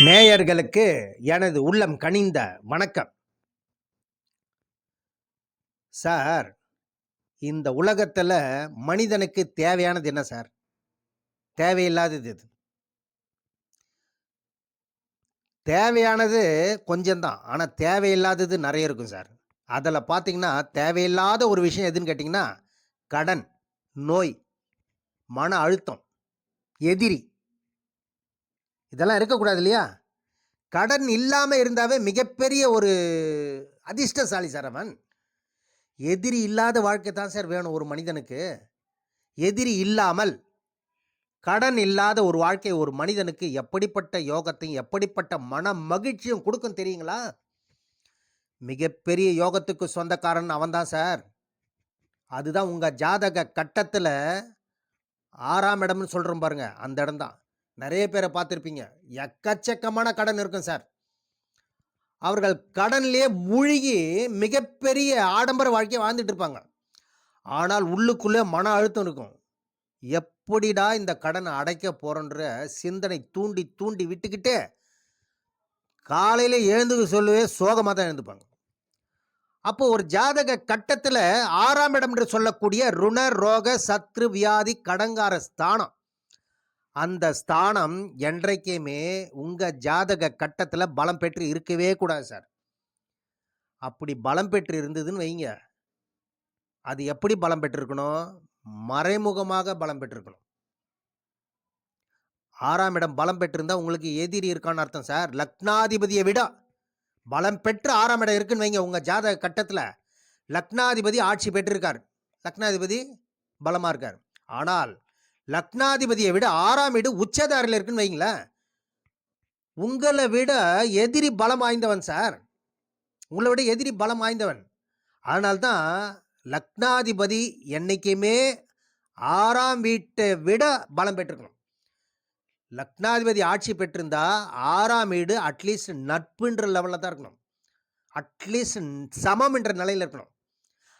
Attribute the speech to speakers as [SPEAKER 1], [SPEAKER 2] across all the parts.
[SPEAKER 1] நேயர்களுக்கு எனது உள்ளம் கனிந்த வணக்கம். சார் இந்த உலகத்தில் மனிதனுக்கு தேவையானது என்ன சார்? தேவையில்லாதது எது? தேவையானது கொஞ்சம்தான். ஆனால் தேவையில்லாதது நிறைய இருக்கும் சார். அதில் பார்த்தீங்கன்னா தேவையில்லாத ஒரு விஷயம் எதுன்னு கேட்டிங்கன்னா கடன் நோய் மன அழுத்தம் எதிரி. இதெல்லாம் இருக்கக்கூடாது இல்லையா கடன் இல்லாமல் இருந்தாவே மிகப்பெரிய ஒரு அதிர்ஷ்டசாலி சார் அவன். எதிரி இல்லாத வாழ்க்கை தான் சார் வேணும் ஒரு மனிதனுக்கு. எதிரி இல்லாமல் கடன் இல்லாத ஒரு வாழ்க்கை ஒரு மனிதனுக்கு எப்படிப்பட்ட யோகத்தையும் எப்படிப்பட்ட மன மகிழ்ச்சியும் கொடுக்கும் தெரியுங்களா? மிகப்பெரிய யோகத்துக்கு சொந்தக்காரன் அவன்தான் சார். அதுதான் உங்கள் ஜாதக கட்டத்தில் ஆறாம் இடம்னு சொல்கிறோம் பாருங்க அந்த இடம்தான் நிறைய பேரை பார்த்துருப்பீங்க. எக்கச்சக்கமான கடன் இருக்கும் சார். அவர்கள் கடன்லேயே மூழ்கி மிகப்பெரிய ஆடம்பர வாழ்க்கையை வாழ்ந்துட்டு இருப்பாங்க. ஆனால் உள்ளுக்குள்ளே மன அழுத்தம் இருக்கும். எப்படிடா இந்த கடனை அடைக்க போகிறோன்ற சிந்தனை தூண்டி தூண்டி விட்டுக்கிட்டு காலையில் எழுந்துக்க சொல்லவே சோகமாக தான் எழுந்துப்பாங்க. அப்போ ஒரு ஜாதக கட்டத்தில் ஆறாம் இடம் என்று சொல்லக்கூடிய ருண ரோக சத்ரு வியாதி கடங்கார ஸ்தானம் அந்த ஸ்தானம் என்றைக்குமே உங்கள் ஜாதக கட்டத்தில் பலம் பெற்று இருக்கவே கூடாது சார். அப்படி பலம் பெற்று இருந்ததுன்னு வைங்க. அது எப்படி பலம் பெற்றிருக்கணும்? மறைமுகமாக பலம் பெற்றிருக்கணும். ஆறாம் இடம் பலம் பெற்றிருந்தால் உங்களுக்கு எதிரி இருக்கான்னு அர்த்தம் சார். லக்னாதிபதியை விட பலம் பெற்று ஆறாம் இடம் இருக்குன்னு வைங்க உங்கள் ஜாதக கட்டத்தில். லக்னாதிபதி ஆட்சி பெற்றிருக்கார். லக்னாதிபதி பலமாக இருக்கார். ஆனால் லக்னாதிபதியை விட ஆறாம் வீடு உச்சதாரில் இருக்குன்னு வைங்களேன் உங்களை விட எதிரி பலம் வாய்ந்தவன் சார். உங்களை விட எதிரி பலம் வாய்ந்தவன். அதனால்தான் லக்னாதிபதி என்றைக்குமே ஆறாம் வீட்டை விட பலம் பெற்றிருக்கணும். லக்னாதிபதி ஆட்சி பெற்றிருந்தா ஆறாம் வீடு அட்லீஸ்ட் நட்புன்ற லெவலில் தான் இருக்கணும். அட்லீஸ்ட் சமம் என்ற நிலையில் இருக்கணும்.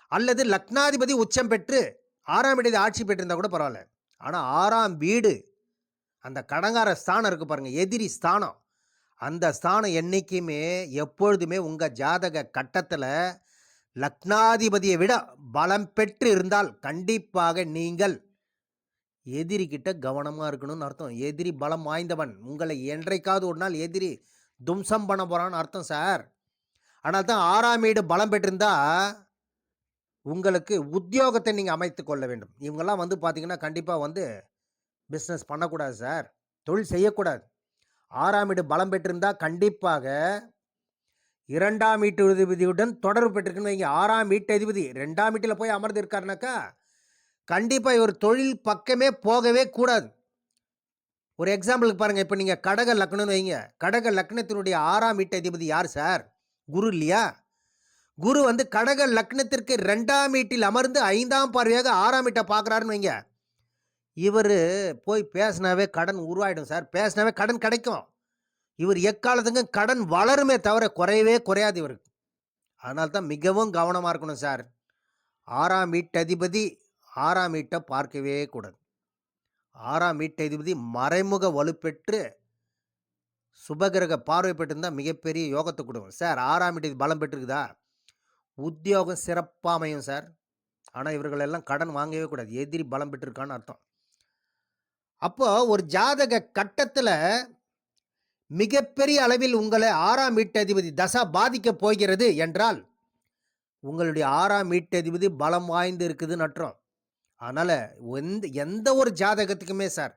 [SPEAKER 1] அல்லது லக்னாதிபதி உச்சம் பெற்று ஆறாம் வீடு ஆட்சி பெற்றிருந்தா கூட பரவாயில்ல. ஆனால் ஆறாம் வீடு. அந்த கடங்கார ஸ்தானம் இருக்குது பாருங்கள் எதிரி ஸ்தானம். அந்த ஸ்தானம் என்றைக்குமே எப்பொழுதுமே உங்கள் ஜாதக கட்டத்தில் லக்னாதிபதியை விட பலம் பெற்று இருந்தால் கண்டிப்பாக நீங்கள் எதிரிக்கிட்ட கவனமாக இருக்கணும்னு அர்த்தம். எதிரி பலம் வாய்ந்தவன். உங்களை என்றைக்காவது ஒரு நாள் எதிரி தும்சம் பண்ண போகிறான்னு அர்த்தம் சார். ஆனால் தான் ஆறாம் வீடு பலம் பெற்றிருந்தால் உங்களுக்கு உத்தியோகத்தை நீங்கள் அமைத்து கொள்ள வேண்டும். இவங்கெல்லாம் வந்து பார்த்தீங்கன்னா கண்டிப்பாக வந்து பிஸ்னஸ் பண்ணக்கூடாது சார். தொழில் செய்யக்கூடாது. ஆறாம் வீடு பலம் பெற்றிருந்தால் கண்டிப்பாக இரண்டாம் வீட்டு அதிபதியுடன் தொடர்பு பெற்றிருக்குன்னு வைங்க. ஆறாம் வீட்டு அதிபதி ரெண்டாம் வீட்டில் போய் அமர்ந்து இருக்காருனாக்கா கண்டிப்பாக இவர் தொழில் பக்கமே போகவே கூடாது. ஒரு எக்ஸாம்பிளுக்கு பாருங்கள் இப்போ நீங்கள் கடக லக்னம்னு வைங்க. கடக லக்னத்தினுடைய ஆறாம் வீட்டு அதிபதி யார் சார்? குரு இல்லையா? குரு வந்து கடக லக்னத்திற்கு ரெண்டாம் வீட்டில் அமர்ந்து ஐந்தாம் பார்வையாக ஆறாம் வீட்டை பார்க்குறாருன்னு வைங்க. இவர் போய் பேசினாவே கடன் உருவாயிடும் சார். பேசினாவே கடன் கிடைக்கும். இவர் எக்காலத்துக்கும் கடன் வளருமே தவிர குறையவே குறையாது இவருக்கு. அதனால தான் மிகவும் கவனமாக இருக்கணும் சார். ஆறாம் வீட்டு அதிபதி ஆறாம் வீட்டை பார்க்கவே கூடாது. ஆறாம் வீட்டு அதிபதி மறைமுக வலுப்பெற்று சுபகிரக பார்வை பெற்றிருந்தால் மிகப்பெரிய யோகத்தை கொடுக்கும் சார். ஆறாம் வீட்டு பலம் பெற்றிருக்குதா? உத்தியோகம் சிறப்பாக அமையும் சார். ஆனால் இவர்கள் எல்லாம் கடன் வாங்கவே கூடாது. எதிரி பலம் பெற்றிருக்கான்னு அர்த்தம். அப்போ ஒரு ஜாதக கட்டத்தில் மிகப்பெரிய அளவில் உங்களை ஆறாம் வீட்டதிபதி தசா பாதிக்கப் போகிறது என்றால் உங்களுடைய ஆறாம் வீட்டதிபதி பலம் வாய்ந்து இருக்குதுன்னு அர்த்தம். அதனால் எந்த எந்த ஒரு ஜாதகத்துக்குமே சார்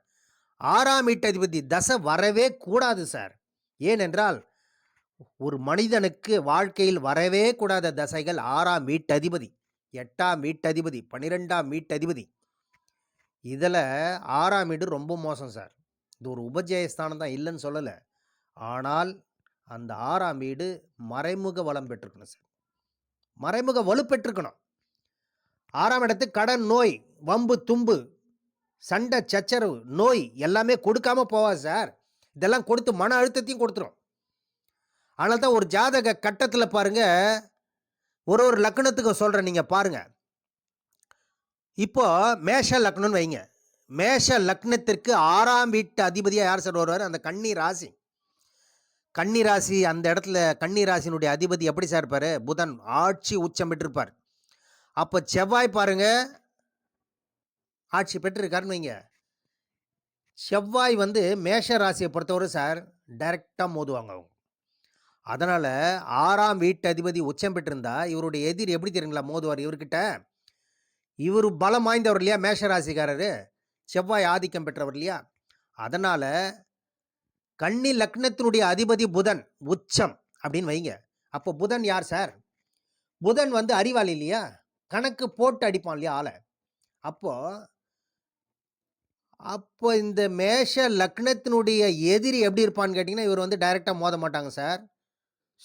[SPEAKER 1] ஆறாம் வீட்டதிபதி தசை வரவே கூடாது சார். ஏனென்றால் ஒரு மனிதனுக்கு வாழ்க்கையில் வரவே கூடாத தசைகள் ஆறாம் வீட்டதிபதி எட்டாம் வீட்டதிபதி பன்னிரெண்டாம் வீட்டதிபதி. இதில் ஆறாம் வீடு ரொம்ப மோசம் சார். இது ஒரு உபஜயஸ்தானம் தான் இல்லைன்னு சொல்லலை. ஆனால் அந்த ஆறாம் வீடு மறைமுக வளம் பெற்றிருக்கணும் சார். மறைமுக வலுப்பெற்றிருக்கணும். ஆறாம் இடத்துக்கு கடன் நோய் வம்பு தும்பு சண்டை சச்சரவு நோய் எல்லாமே கொடுக்காம போவா சார். இதெல்லாம் கொடுத்து மன அழுத்தத்தையும் கொடுத்துரும். அதனால தான் ஒரு ஜாதக கட்டத்தில் பாருங்கள் ஒரு ஒரு லக்னத்துக்கு சொல்கிறேன் நீங்கள் பாருங்கள் இப்போ மேஷ லக்னம்னு வைங்க. மேஷ லக்னத்திற்கு ஆறாம் வீட்டு அதிபதியாக யார் சார் வருவார்? அந்த கன்னி ராசி. கன்னி ராசி அந்த இடத்துல கன்னி ராசியினுடைய அதிபதி எப்படி சார் இருப்பார்? புதன். ஆட்சி உச்சம் பெற்றிருப்பார். அப்போ செவ்வாய் பாருங்க ஆட்சி பெற்றிருக்காருன்னு வைங்க. செவ்வாய் வந்து மேஷ ராசியை பொறுத்தவரை சார் டைரெக்டாக மோதுவாங்க அவங்க. அதனால் ஆறாம் வீட்டு அதிபதி உச்சம் பெற்றிருந்தா இவருடைய எதிரி எப்படி தெரியுங்களா மோதுவார்? இவர்கிட்ட இவர் பலம் வாய்ந்தவர் இல்லையா மேஷராசிக்காரர்? செவ்வாய் ஆதிக்கம் பெற்றவர் இல்லையா? அதனால் கன்னி லக்னத்தினுடைய அதிபதி புதன் உச்சம் அப்படின்னு வைங்க. அப்போ புதன் யார் சார்? புதன் வந்து அறிவாளி இல்லையா? கணக்கு போட்டு அடிப்பான் இல்லையா ஆளை. அப்போ அப்போ இந்த மேஷ லக்னத்தினுடைய எதிரி எப்படி இருப்பான்னு கேட்டிங்கன்னா இவர் வந்து டைரெக்டாக மோத மாட்டாங்க சார்.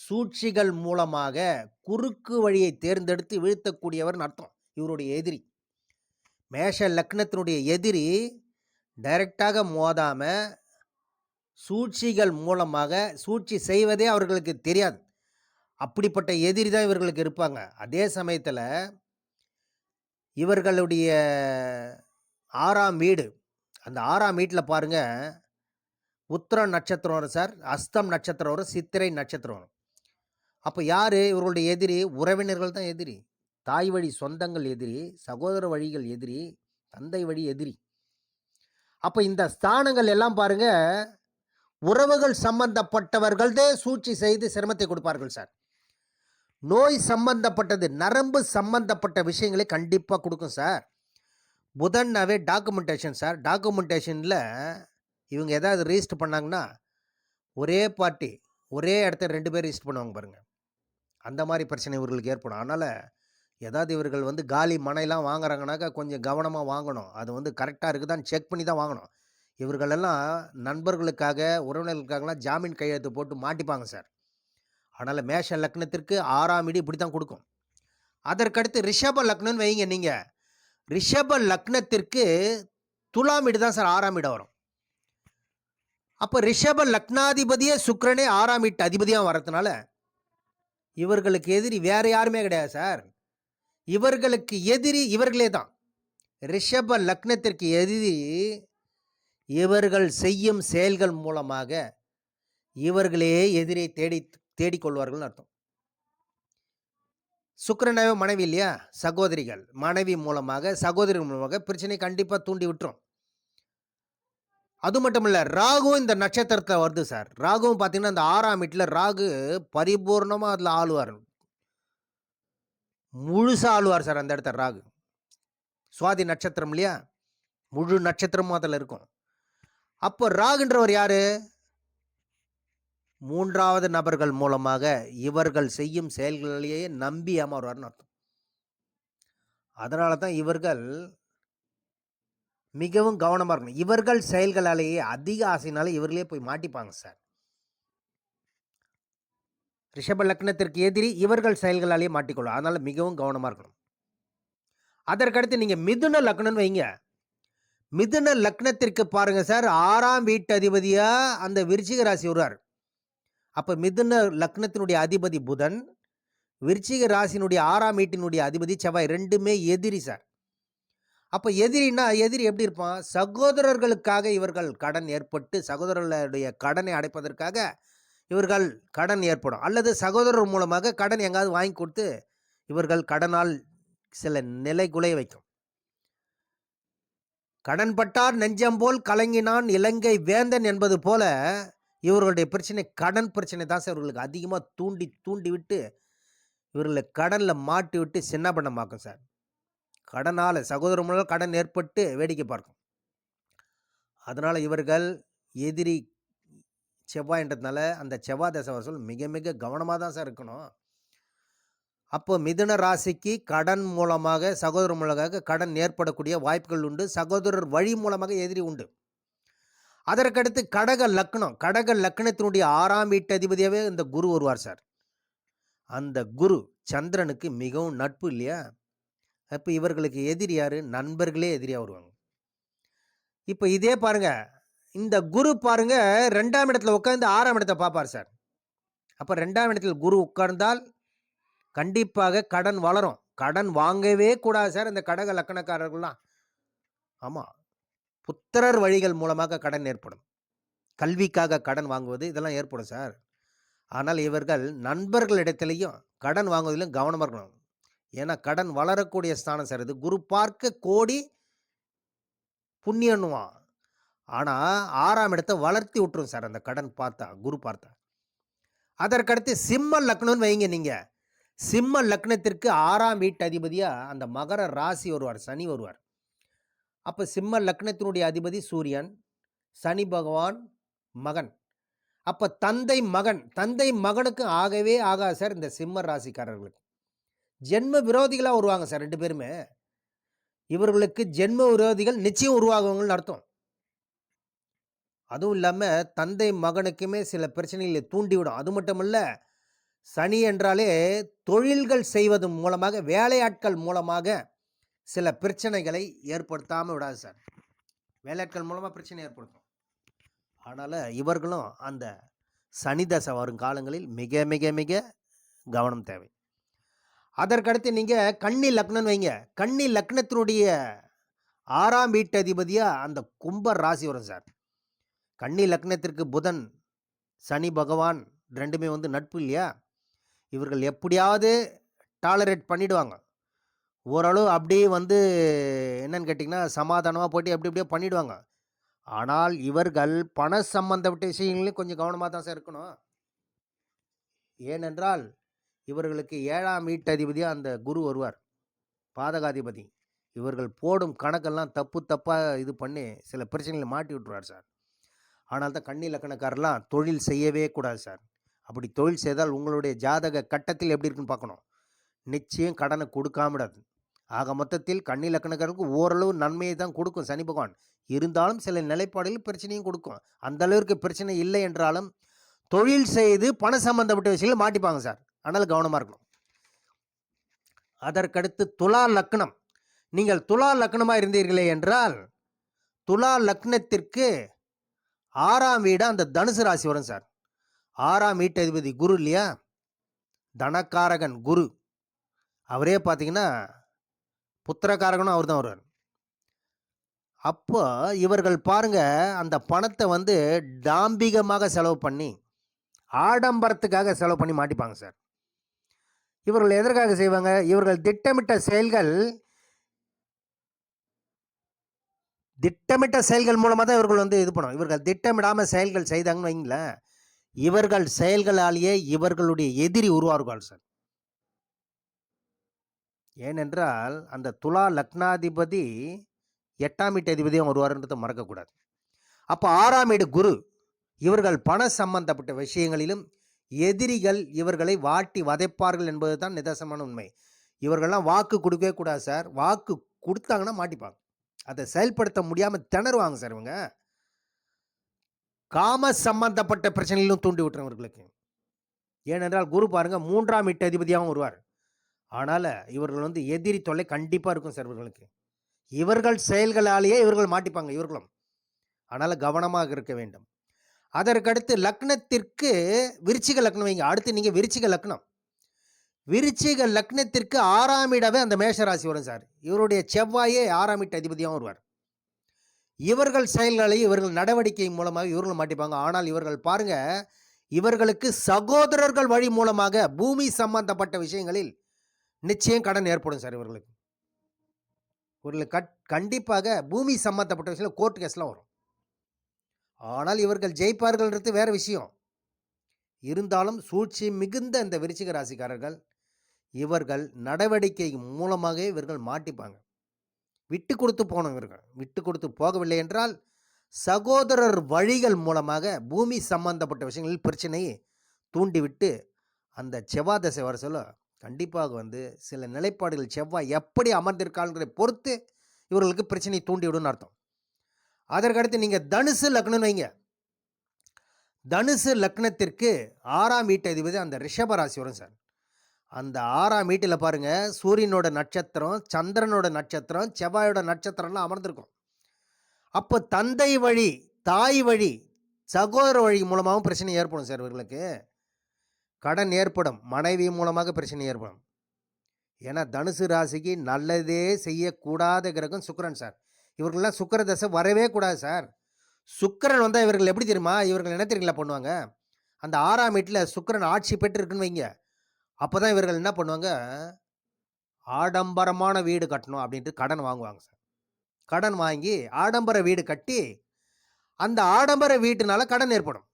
[SPEAKER 1] சூழ்ச்சிகள் மூலமாக குறுக்கு வழியை தேர்ந்தெடுத்து வீழ்த்தக்கூடியவர்னு அர்த்தம் இவருடைய எதிரி. மேஷ லக்னத்தினுடைய எதிரி டைரக்டாக மோதாமல் சூழ்ச்சிகள் மூலமாக சூழ்ச்சி செய்வதே அவர்களுக்கு தெரியாது. அப்படிப்பட்ட எதிரி தான் இவர்களுக்கு இருப்பாங்க. அதே சமயத்தில் இவர்களுடைய ஆறாம் வீடு அந்த ஆறாம் வீட்டில் பாருங்கள் உத்திரம் நட்சத்திரம் வரும் சார் அஸ்தம் நட்சத்திரம் வரும் சித்திரை நட்சத்திரம் வரும். அப்போ யார்? இவர்களுடைய எதிரி? உறவினர்கள் தான் எதிரி. தாய் வழி சொந்தங்கள் எதிரி. சகோதர வழிகள் எதிரி. தந்தை வழி எதிரி. அப்போ இந்த ஸ்தானங்கள் எல்லாம் பாருங்க உறவுகள் சம்பந்தப்பட்டவர்கள்தே சூழ்ச்சி செய்து சிரமத்தை கொடுப்பார்கள் சார். நோய் சம்பந்தப்பட்டது நரம்பு சம்பந்தப்பட்ட விஷயங்களை கண்டிப்பாக கொடுக்கும் சார். புதன்னாவே டாக்குமெண்டேஷன் சார். டாக்குமெண்டேஷனில் இவங்க எதாவது ரிஜிஸ்டர் பண்ணாங்கன்னா ஒரே பார்ட்டி ஒரே இடத்த ரெண்டு பேர் ரிஜிஸ்டர் பண்ணுவாங்க பாருங்கள் அந்த மாதிரி பிரச்சனை இவர்களுக்கு ஏற்படும். அதனால் ஏதாவது இவர்கள் வந்து காலி மனைலாம் வாங்குறாங்கனாக்கா கொஞ்சம் கவனமாக வாங்கணும். அது வந்து கரெக்டாக இருக்குதான்னு செக் பண்ணி தான் வாங்கணும். இவர்களெல்லாம் நண்பர்களுக்காக உறவினர்களுக்காகலாம் ஜாமீன் கையெழுத்து போட்டு மாட்டிப்பாங்க சார். அதனால் மேஷ லக்னத்திற்கு ஆறாம் இடி இப்படி தான் கொடுக்கும். அதற்கடுத்து ரிஷப லக்னம்னு வைங்க நீங்கள் ரிஷப லக்னத்திற்கு துலாம் இடு தான் சார் ஆறாம் இடம் வரும். அப்போ ரிஷப லக்னாதிபதியே சுக்கரனே ஆறாம் வீட்டு அதிபதியாக வரதுனால இவர்களுக்கு எதிரி வேற யாருமே கிடையாது சார். இவர்களுக்கு எதிரி இவர்களே தான். ரிஷப லக்னத்திற்கு எதிரி இவர்கள் செய்யும் செயல்கள் மூலமாக இவர்களே எதிரை தேடி தேடிக்கொள்வார்கள்னு அர்த்தம். சுக்கரனாவே மனைவி இல்லையா? சகோதரிகள். மனைவி மூலமாக சகோதரிகள் மூலமாக பிரச்சனை கண்டிப்பாக தூண்டி விட்டுரும். அது மட்டும் இல்லை ராகுவும் இந்த நட்சத்திரத்தில் வருது சார். ராகுவும் பார்த்தீங்கன்னா அந்த ஆறாம் வீட்டில் ராகு பரிபூர்ணமாக அதில் ஆளுவார் முழுசாக ஆளுவார் சார் அந்த இடத்த ராகு. சுவாதி நட்சத்திரம் இல்லையா? முழு நட்சத்திரமும் அதில் இருக்கும். அப்போ ராகுன்றவர் யார்? மூன்றாவது நபர்கள் மூலமாக இவர்கள் செய்யும் செயல்களையே நம்பி அமர்வார்னு அர்த்தம். அதனால தான் இவர்கள் மிகவும் கவனமாக இருக்கணும். இவர்கள் செயல்களாலேயே அதிக ஆசைனால இவர்களே போய் மாட்டிப்பாங்க சார் ரிஷப லக்னத்திற்கு எதிரி இவர்கள் செயல்களாலேயே மாட்டிக்கொள்ளும். அதனால் மிகவும் கவனமாக இருக்கணும். அதற்கடுத்து நீங்கள் மிதுன லக்னம்னு வைங்க. மிதுன லக்னத்திற்கு பாருங்க சார் ஆறாம் வீட்டு அதிபதியாக அந்த விருச்சிக ராசி வருவார் அப்போ மிதுன லக்னத்தினுடைய அதிபதி புதன் விருச்சிக ராசினுடைய ஆறாம் வீட்டினுடைய அதிபதி செவ்வாய். ரெண்டுமே எதிரி சார் அப்போ எதிரின்னா எதிரி எப்படி இருப்பான்? சகோதரர்களுக்காக இவர்கள் கடன் ஏற்பட்டு சகோதரர்களுடைய கடனை அடைப்பதற்காக இவர்கள் கடன் ஏற்படும். அல்லது சகோதரர் மூலமாக கடன் எங்காவது வாங்கி கொடுத்து இவர்கள் கடனால் சில நிலை குலைய வைக்கும். கடன்பட்டார் நெஞ்சம் போல் கலங்கினான் இலங்கை வேந்தன் என்பது போல இவர்களுடைய பிரச்சனை கடன் பிரச்சனை தான் சார் இவர்களுக்கு அதிகமாக தூண்டி தூண்டி விட்டு இவர்களை கடனில் மாட்டி விட்டு சின்னபண்ணமாக்கும் சார். கடனால் சகோதர மூலம் கடன் ஏற்பட்டு வேடிக்கை பார்க்கும். அதனால் இவர்கள் எதிரி செவ்வாய்ன்றதுனால அந்த செவ்வாய் தசை மிக மிக கவனமாக தான் சார் இருக்கணும். அப்போ மிதுன ராசிக்கு கடன் மூலமாக சகோதரர் மூலமாக கடன் ஏற்படக்கூடிய வாய்ப்புகள் உண்டு. சகோதரர் வழி மூலமாக எதிரி உண்டு. அதற்கடுத்து கடக லக்னம். கடக லக்னத்தினுடைய ஆறாம் வீட்டு அதிபதியாகவே இந்த குரு வருவார் சார். அந்த குரு சந்திரனுக்கு மிகவும் நட்பு இல்லையா? அப்போ இவர்களுக்கு எதிரி யார்? நண்பர்களே எதிரியாக வருவாங்க. இப்போ இதே பாருங்கள் இந்த குரு பாருங்க ரெண்டாம் இடத்துல உட்காந்து ஆறாம் இடத்தை பார்ப்பார் சார். அப்போ ரெண்டாம் இடத்துல குரு உட்கார்ந்தால் கண்டிப்பாக கடன் வளரும். கடன் வாங்கவே கூடாது சார் இந்த கடக லக்கணக்காரர்கள்லாம். ஆமாம் புத்திரர் வழிகள் மூலமாக கடன் ஏற்படும். கல்விக்காக கடன் வாங்குவது இதெல்லாம் ஏற்படும் சார். ஆனால் இவர்கள் நண்பர்களிடத்திலையும் கடன் வாங்குவதிலும் கவனமாக இருக்கணும். ஏன்னா கடன் வளரக்கூடிய ஸ்தானம் சார் இது. குரு பார்க்க கோடி புண்ணியன்னுவான். ஆனால் ஆறாம் இடத்தை வளர்த்தி விட்டுரும் சார் அந்த கடன் பார்த்தா, குரு பார்த்தா. அதற்கடுத்து சிம்ம லக்னம்னு வைங்க நீங்கள் சிம்ம லக்னத்திற்கு ஆறாம் வீட்டு அதிபதியாக அந்த மகர ராசி வருவார். சனி வருவார். அப்போ சிம்ம லக்னத்தினுடைய அதிபதி சூரியன், சனி பகவான், மகன். அப்போ தந்தை, மகன். தந்தை மகனுக்கு ஆகவே ஆகாது சார் இந்த சிம்ம ராசிக்காரர்களுக்கு. ஜென்ம விரோதிகளாக வருவாங்க சார் ரெண்டு பேருமே. இவர்களுக்கு ஜென்ம விரோதிகள் நிச்சயம் உருவாகுவாங்கன்னு அர்த்தம். அதுவும் இல்லாமல் தந்தை மகனுக்குமே சில பிரச்சனைகளை தூண்டிவிடும். அது மட்டுமல்ல, சனி என்றாலே தொழில்கள் செய்வது மூலமாக, வேலையாட்கள் மூலமாக சில பிரச்சனைகளை ஏற்படுத்தாமல் விடாது சார். வேலையாட்கள் மூலமாக பிரச்சனை ஏற்படுத்தும். அதனால் இவர்களும் அந்த சனி தசை வரும் காலங்களில் மிக மிக மிக கவனம் தேவை. அதற்கடுத்து நீங்கள் கன்னி லக்னம்னு வைங்க. கன்னி லக்னத்தினுடைய ஆறாம் வீட்டு அதிபதியாக அந்த கும்ப ராசி வரும் சார். கன்னி லக்னத்திற்கு புதன், சனி பகவான் ரெண்டுமே வந்து நட்பு இல்லையா? இவர்கள் எப்படியாவது டாலரேட் பண்ணிடுவாங்க. ஓரளவு அப்படியே வந்து என்னன்னு கேட்டிங்கன்னா சமாதானமாக போட்டு எப்படி எப்படியோ பண்ணிடுவாங்க. ஆனால் இவர்கள் பண சம்பந்தப்பட்ட விஷயங்களையும் கொஞ்சம் கவனமாக தான் சார் இருக்கணும். ஏனென்றால், இவர்களுக்கு ஏழாம் வீட்டதிபதியாக அந்த குரு வருவார். பாதகாதிபதி. இவர்கள் போடும் கணக்கெல்லாம் தப்பு தப்பாக இது பண்ணி சில பிரச்சனைகளை மாட்டி விட்டுருவார் சார். ஆனால் தான் கண்ணி லக்னக்காரர்லாம் தொழில் செய்யவே கூடாது சார். அப்படி தொழில் செய்தால் உங்களுடைய ஜாதக கட்டத்தில் எப்படி இருக்குன்னு பார்க்கணும். நிச்சயம் கடனை கொடுக்காமடாது ஆக மொத்தத்தில் கண்ணி லக்னக்காரருக்கு ஓரளவு நன்மையை தான் கொடுக்கும் சனி பகவான். இருந்தாலும் சில நிலைப்பாடுகளில் பிரச்சனையும் கொடுக்கும். அந்த அளவிற்கு பிரச்சனை இல்லை என்றாலும், தொழில் செய்து பண சம்பந்தப்பட்ட விஷயங்கள மாட்டிப்பாங்க சார். அதனால் கவனமாக இருக்கணும். அதற்கடுத்து துலா லக்னம். நீங்கள் துலா லக்னமாக இருந்தீர்களே என்றால், துலா லக்னத்திற்கு ஆறாம் வீடு அந்த தனுசு ராசி வரும் சார். ஆறாம் வீட்டதிபதி குரு இல்லையா? தனகாரகன் குரு. அவரே பார்த்தீங்கன்னா, புத்திரகாரகனும் அவர் தான் வருவார். அப்போ இவர்கள் பாருங்க அந்த பணத்தை வந்து டாம்பிகமாக செலவு பண்ணி, ஆடம்பரத்துக்காக செலவு பண்ணி மாட்டிப்பாங்க சார். இவர்கள் எதற்காக செய்வாங்க? இவர்கள் திட்டமிட்ட செயல்கள் திட்டமிட்ட செயல்கள் மூலமாக தான் இவர்கள் வந்து இது பண்ணுவாங்க. இவர்கள் திட்டமிடாமல் செயல்கள் செய்தாங்கன்னு வைங்களேன், இவர்கள் செயல்களாலேயே இவர்களுடைய எதிரி உருவாகுவார்கள் சார். ஏனென்றால், அந்த துலா லக்னாதிபதி எட்டாம் வீட்டு அதிபதியும் வருவார்ன்றத மறக்கக்கூடாது. அப்போ ஆறாம் வீடு குரு. இவர்கள் பண சம்பந்தப்பட்ட விஷயங்களிலும் எதிரிகள் இவர்களை வாட்டி வதைப்பார்கள் என்பது தான் நிதர்சனமான உண்மை. இவர்கள்லாம் வாக்கு கொடுக்கவே கூடாது சார். வாக்கு கொடுத்தாங்கன்னா மாட்டிப்பாங்க. அதை செயல்படுத்த முடியாமல் திணறுவாங்க சார் இவங்க. காம சம்பந்தப்பட்ட பிரச்சனையிலும் தூண்டி விட்டுறவர்களுக்கு ஏனென்றால் குரு பாருங்க 3ஆம் வீட்டு அதிபதியாகவும் வருவார். ஆனால் இவர்கள் வந்து எதிரி தொல்லை கண்டிப்பாக இருக்கும் சார் இவர்களுக்கு. இவர்கள் செயல்களாலேயே இவர்கள் மாட்டிப்பாங்க இவர்களும். ஆனால் கவனமாக இருக்க வேண்டும். அதற்கடுத்து லக்னத்திற்கு விருச்சிக லக்னம் வைங்க. அடுத்து நீங்கள் விருச்சிக லக்னம். விருச்சிக லக்னத்திற்கு ஆறாம் இடமே அந்த மேஷராசி வரும் சார். இவருடைய செவ்வாயே ஆறாம் இட்டு அதிபதியாகவும் வருவார். இவர்கள் செயல்களை இவர்கள் நடவடிக்கை மூலமாக இவர்கள் மாட்டிப்பாங்க. ஆனால் இவர்கள் பாருங்க, இவர்களுக்கு சகோதரர்கள் வழி மூலமாக பூமி சம்பந்தப்பட்ட விஷயங்களில் நிச்சயம் கடன் ஏற்படும் சார் இவர்களுக்கு. இவர்களுக்கு கட் கண்டிப்பாக பூமி சம்பந்தப்பட்ட விஷயத்துல கோர்ட் கேஸ்லாம் வரும். ஆனால் இவர்கள் ஜெயிப்பார்கள்ன்றது வேறு விஷயம். இருந்தாலும் சூழ்ச்சி மிகுந்த இந்த விருச்சிக ராசிக்காரர்கள், இவர்கள் நடவடிக்கை மூலமாகவே இவர்கள் மாட்டிப்பாங்க. விட்டு கொடுத்து போணும் இவர்கள். விட்டு கொடுத்து போகவில்லை என்றால், சகோதரர் வழிகள் மூலமாக பூமி சம்பந்தப்பட்ட விஷயங்களில் பிரச்சனையை தூண்டிவிட்டு, அந்த செவ்வாய் தசை வர சொல்ல கண்டிப்பாக வந்து சில நிலைப்பாடுகள் செவ்வாய் எப்படி அமர்ந்திருக்கார்ன்றதை பொறுத்து இவர்களுக்கு பிரச்சனையை தூண்டிவிடும்னு அர்த்தம். அதற்கடுத்து நீங்கள் தனுசு லக்னம்னு வைங்க. தனுசு லக்னத்திற்கு ஆறாம் வீட்டு அதிபதி அந்த ரிஷபராசி வரும் சார். அந்த ஆறாம் வீட்டில் பாருங்கள் சூரியனோட நட்சத்திரம், சந்திரனோட நட்சத்திரம், செவ்வாயோட நட்சத்திரம்லாம் அமர்ந்திருக்கும். அப்போ தந்தை வழி, தாய் வழி, சகோதர வழி மூலமாகவும் பிரச்சனை ஏற்படும் சார் இவர்களுக்கு. கடன் ஏற்படும். மனைவி மூலமாக பிரச்சனை ஏற்படும். ஏன்னா தனுசு ராசிக்கு நல்லதே செய்யக்கூடாத கிரகம் சுக்கரன் சார். இவர்கள்லாம் சுக்கர தசை வரவே கூடாது சார். சுக்கரன் வந்தால் இவர்கள் எப்படி தெரியுமா? இவர்கள் என்ன தெரியுங்களா பண்ணுவாங்க? அந்த ஆறாம் வீட்டில் சுக்கிரன் ஆட்சி பெற்றிருக்குன்னு வைங்க அப்போ தான் இவர்கள் என்ன பண்ணுவாங்க ஆடம்பரமான வீடு கட்டணும் அப்படின்ட்டு கடன் வாங்குவாங்க சார் கடன் வாங்கி ஆடம்பர வீடு கட்டி அந்த ஆடம்பர வீட்டுனால கடன் ஏற்படும்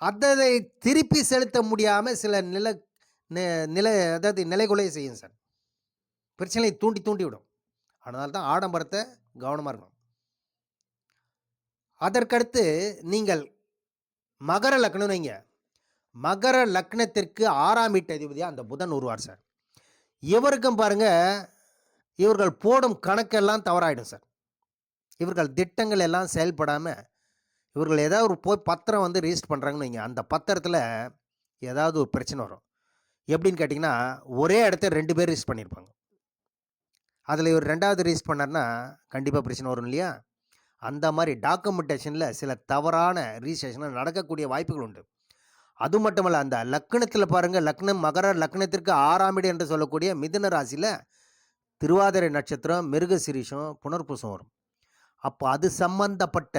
[SPEAKER 1] அதை திருப்பி செலுத்த முடியாமல் சில நில நில நிலை அதாவது நிலைகொலை செய்யும் சார் பிரச்சனையை தூண்டி தூண்டி விடும் அதனால தான் ஆடம்பரத்தை கவனமாக இருக்கணும். அதற்கடுத்து நீங்கள் மகர லக்னம் வைங்க. மகர லக்னத்திற்கு ஆறாம் வீட்டு அதிபதியாக அந்த புதன் உருவார் சார். இவருக்கும் பாருங்க இவர்கள் போடும் கணக்கெல்லாம் தவறாயிடும் சார். இவர்கள் திட்டங்கள் எல்லாம் செயல்படாமல் இவர்கள் ஏதாவது ஒரு போய் பத்திரம் வந்து ரிஜிஸ்டர் பண்ணுறாங்கன்னு வைங்க. அந்த பத்திரத்தில் ஏதாவது ஒரு பிரச்சனை வரும். எப்படின்னு கேட்டிங்கன்னா ஒரே இடத்த ரெண்டு பேர் ரிஜிஸ்டர் பண்ணியிருப்பாங்க. அதில் இவர் ரெண்டாவது ரீஸ் பண்ணார்னா கண்டிப்பாக பிரச்சனை வரும் இல்லையா? அந்த மாதிரி டாக்குமெண்டேஷனில் சில தவறான ரிஜிஸ்ட்ரேஷன் நடக்கக்கூடிய வாய்ப்புகள் உண்டு. அது மட்டுமல்ல அந்த லக்னத்தில் பாருங்கள் லக்னம் மகர லக்னத்திற்கு ஆறாம் இடம் என்று சொல்லக்கூடிய மிதுன ராசியில் திருவாதிரை நட்சத்திரம் மிருக சிரீஷம் புனர்பூசம் வரும். அப்போ அது சம்பந்தப்பட்ட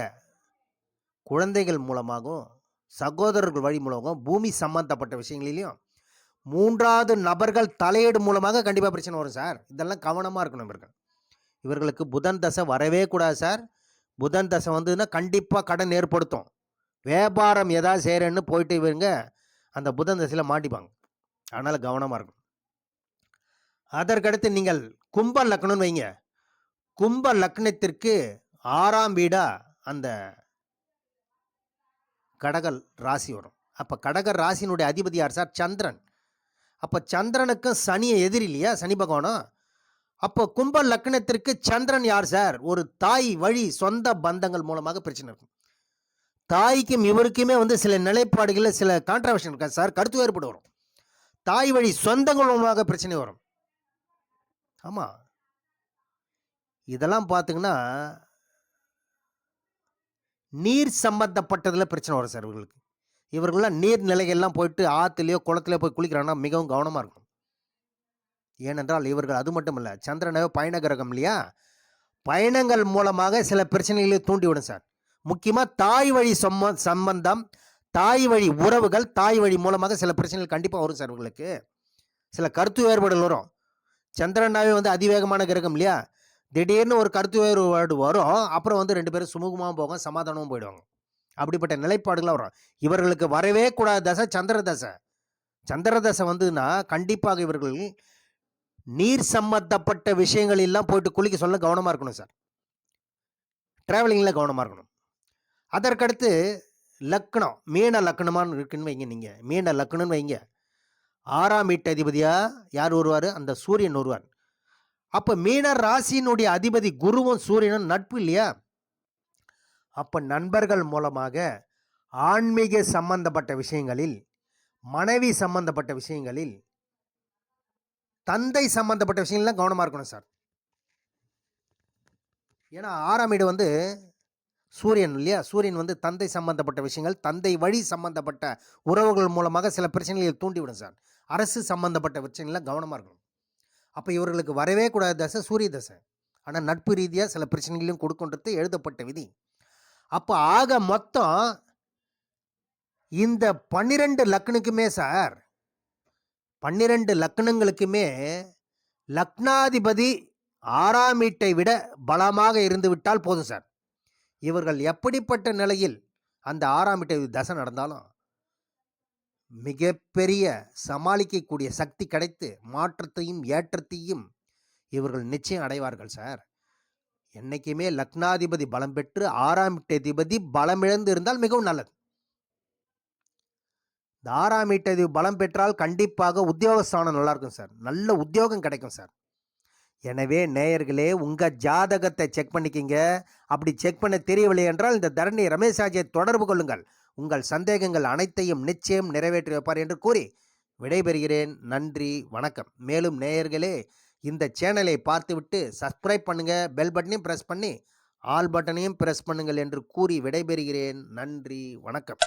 [SPEAKER 1] குழந்தைகள் மூலமாகவும் சகோதரர்கள் வழி மூலமாகவும் பூமி சம்பந்தப்பட்ட விஷயங்களிலையும் மூன்றாவது நபர்கள் தலையீடு மூலமாக கண்டிப்பாக பிரச்சனை வரும் சார். இதெல்லாம் கவனமாக இருக்கணும் இவர்கள். இவர்களுக்கு புதன் தசை வரவே கூடாது சார். புதன் தசை வந்ததுன்னா கண்டிப்பாக கடன் ஏற்படுத்தும். வியாபாரம் எதாவது செய்கிறேன்னு போயிட்டு இவங்க அந்த புதன் தசையில் மாட்டிப்பாங்க. அதனால் கவனமாக இருக்கணும். அதற்கடுத்து நீங்கள் கும்ப லக்னம்னு வைங்க. கும்ப லக்னத்திற்கு ஆறாம் வீடாக அந்த கடகல் ராசி வரும். அப்போ கடக ராசியினுடைய அதிபதி யார் சார்? சந்திரன். அப்போ சந்திரனுக்கும் சனியை எதிரி இல்லையா சனி பகவானும் அப்போ கும்ப லக்னத்திற்கு சந்திரன் யார் சார்? ஒரு தாய் வழி சொந்த பந்தங்கள் மூலமாக பிரச்சனை இருக்கும். தாய்க்கும் இவருக்குமே வந்து சில நிலைப்பாடுகளில் சில கான்ட்ரவர்ஷன் இருக்கா சார்? கருத்து வேறுபாடு வரும். தாய் வழி சொந்தங்கள் மூலமாக பிரச்சனை வரும். ஆமாம் இதெல்லாம் பார்த்தீங்கன்னா நீர் சம்பந்தப்பட்டதில் பிரச்சனை வரும் சார் இவர்களுக்கு இவர்கள்லாம் நீர்நிலைகள்லாம் போயிட்டு ஆற்றுலையோ குளத்துலையோ போய் குளிக்கிறாங்கன்னா மிகவும் கவனமாக இருக்கணும். ஏனென்றால் இவர்கள் அது மட்டும் இல்லை சந்திரனவே பயண கிரகம் இல்லையா? பயணங்கள் மூலமாக சில பிரச்சனைகளை தூண்டிவிடும் சார். முக்கியமாக தாய் வழி சம்ம சம்பந்தம் தாய் வழி உறவுகள் தாய் வழி மூலமாக சில பிரச்சனைகள் கண்டிப்பாக வரும் சார் உங்களுக்கு சில கருத்து வேறுபாடுகள் வரும். சந்திரனாவே வந்து அதிவேகமான கிரகம் இல்லையா? திடீர்னு ஒரு கருத்து வேறுபாடு வரும். அப்புறம் வந்து ரெண்டு பேரும் சுமூகமாக போகும் சமாதானமும் போயிடுவாங்க. அப்படிப்பட்ட நிலைப்பாடுகளாக வரும். இவர்களுக்கு வரவே கூடாத தசை சந்திர தசை. சந்திர தசை வந்ததுன்னா கண்டிப்பாக இவர்கள் நீர் சம்மந்தப்பட்ட விஷயங்கள் எல்லாம் போயிட்டு குளிக்க சொல்ல கவனமாக இருக்கணும் சார். ட்ராவலிங்கில் கவனமாக இருக்கணும். அதற்கடுத்து லக்னம் மீன லக்னமானு இருக்குன்னு வைங்க நீங்கள் மீன லக்னம்னு வைங்க. ஆறாம் வீட்டு அதிபதியாக யார் வருவார்? அந்த சூரியன் வருவார். அப்போ மீன ராசியினுடைய அதிபதி குருவும் சூரியனும் நட்பு இல்லையா? அப்போ நண்பர்கள் மூலமாக ஆன்மீக சம்பந்தப்பட்ட விஷயங்களில் மனைவி சம்பந்தப்பட்ட விஷயங்களில் தந்தை சம்பந்தப்பட்ட விஷயங்கள்லாம் கவனமாக இருக்கணும் சார். ஏன்னா ஆறாம் வீடு வந்து சூரியன் இல்லையா? சூரியன் வந்து தந்தை சம்பந்தப்பட்ட விஷயங்கள் தந்தை வழி சம்பந்தப்பட்ட உறவுகள் மூலமாக சில பிரச்சனைகளை தூண்டிவிடும் சார். அரசு சம்பந்தப்பட்ட பிரச்சனைலாம் கவனமாக இருக்கணும். அப்போ இவர்களுக்கு வரவே கூடாத தசை சூரிய தசை. ஆனால் நட்பு ரீதியாக சில பிரச்சனைகளையும் கொடுக்கின்றது எழுதப்பட்ட விதி. அப்போ ஆக மொத்தம் இந்த பன்னிரெண்டு லக்னுக்குமே சார் பன்னிரெண்டு லக்னங்களுக்குமே லக்னாதிபதி ஆறாம் வீட்டை விட பலமாக இருந்துவிட்டால் போதும் சார். இவர்கள் எப்படிப்பட்ட நிலையில் அந்த ஆறாம் வீட்டை தசை நடந்தாலும் மிகப்பெரிய சமாளிக்கக்கூடிய சக்தி கிடைத்து மாற்றத்தையும் ஏற்றத்தையும் இவர்கள் நிச்சயம் அடைவார்கள் சார். என்னைக்குமே லக்னாதிபதி பலம் பெற்று ஆறாம் வீட்டதிபதி பலமிழந்து இருந்தால் மிகவும் நல்லது. இந்த ஆறாம் வீட்டதிபதி பலம் பெற்றால் கண்டிப்பாக உத்தியோகஸ்தானம் நல்லா இருக்கும் சார். நல்ல உத்தியோகம் கிடைக்கும் சார். எனவே நேயர்களே உங்கள் ஜாதகத்தை செக் பண்ணிக்கிங்க. அப்படி செக் பண்ண தெரியவில்லை என்றால் இந்த தரணி ரமேஷ் ஆஜியை தொடர்பு கொள்ளுங்கள். உங்கள் சந்தேகங்கள் அனைத்தையும் நிச்சயம் நிறைவேற்றி வைப்பார் என்று கூறி விடைபெறுகிறேன். நன்றி வணக்கம். மேலும் நேயர்களே இந்த சேனலை பார்த்துவிட்டு சப்ஸ்கிரைப் பண்ணுங்கள் பெல் பட்டனையும் ப்ரெஸ் பண்ணி ஆல் பட்டனையும் ப்ரெஸ் பண்ணுங்கள் என்று கூறி விடைபெறுகிறேன். நன்றி வணக்கம்.